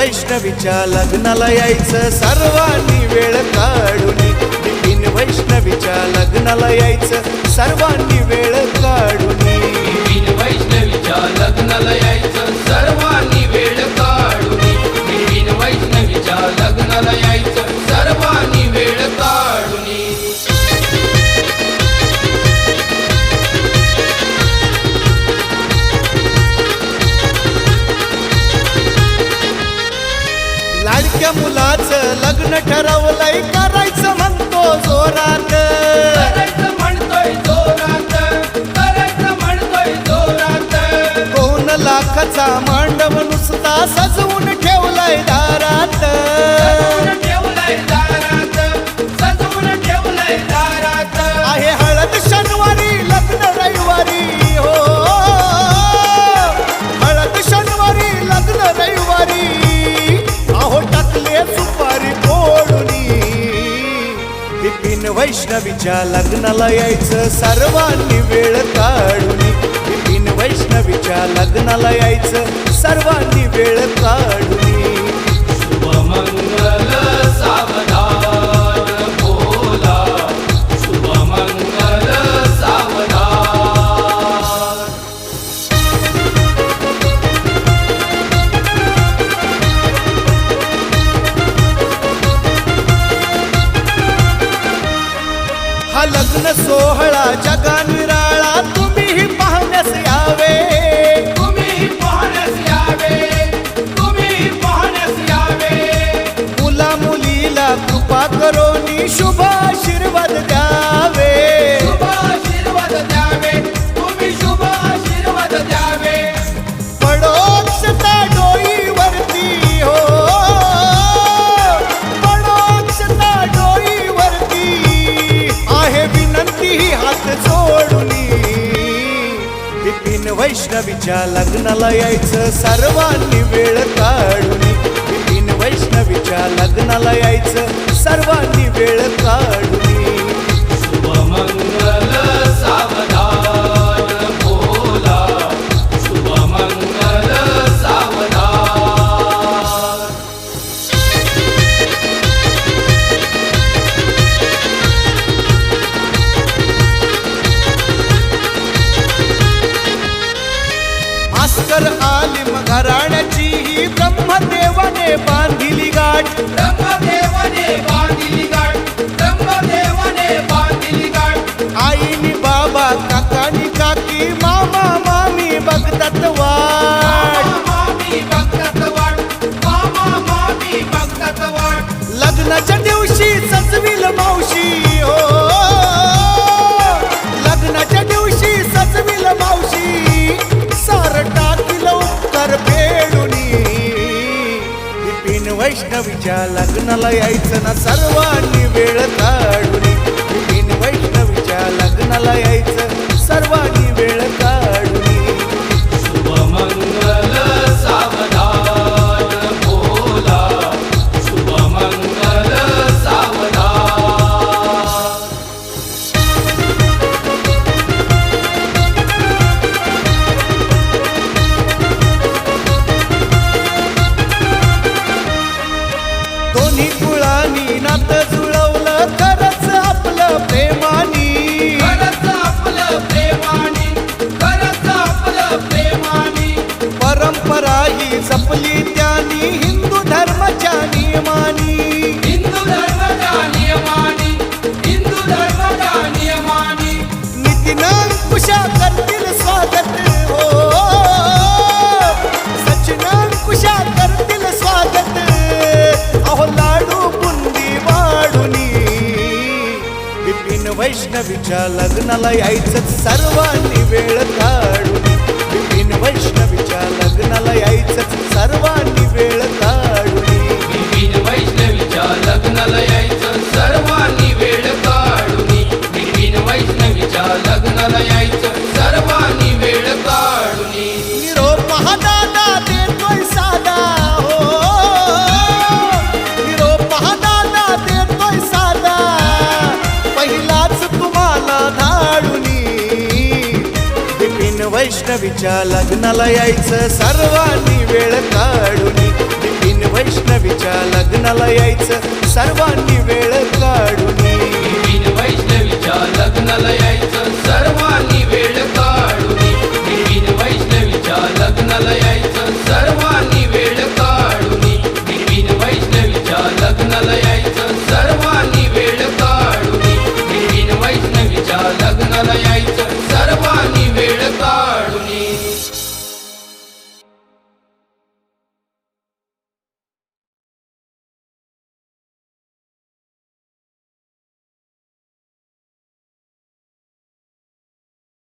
वैष्णवीच्या लग्नाला यायचं सर्वांनी वेळ काढून बिपिन वैष्णवीच्या लग्नाला यायचं सर्वांनी वेळ काढून तिच्या लग्नाला यायचं सर्वांनी वेळ काढून. तीन वैष्णवीच्या लग्नाला यायचं सर्वांनी वेळ काढ हा लग्न सोहळा जगान वैष्णवीच्या लग्नाला यायचं सर्वांनी वेळ काढून. नितीन वैष्णवीच्या लग्नाला यायचं सर्वांनी वेळ काढून. माझ्या लग्नाला यायचं ना सर्वांनी सजना स्वागत हो। स्वागत। वैष्णवीच्या लग्नाला यायचं सर्वांनी वेळ काढून. बिपिन वैष्णवीच्या लग्नाला यायचं सर्वांनी वैष्णवीच्या लग्नाला यायचं सर्वांनी वेळ काढून. बिपिन वैष्णवीच्या लग्नाला यायचं सर्वांनी वेळ काढून.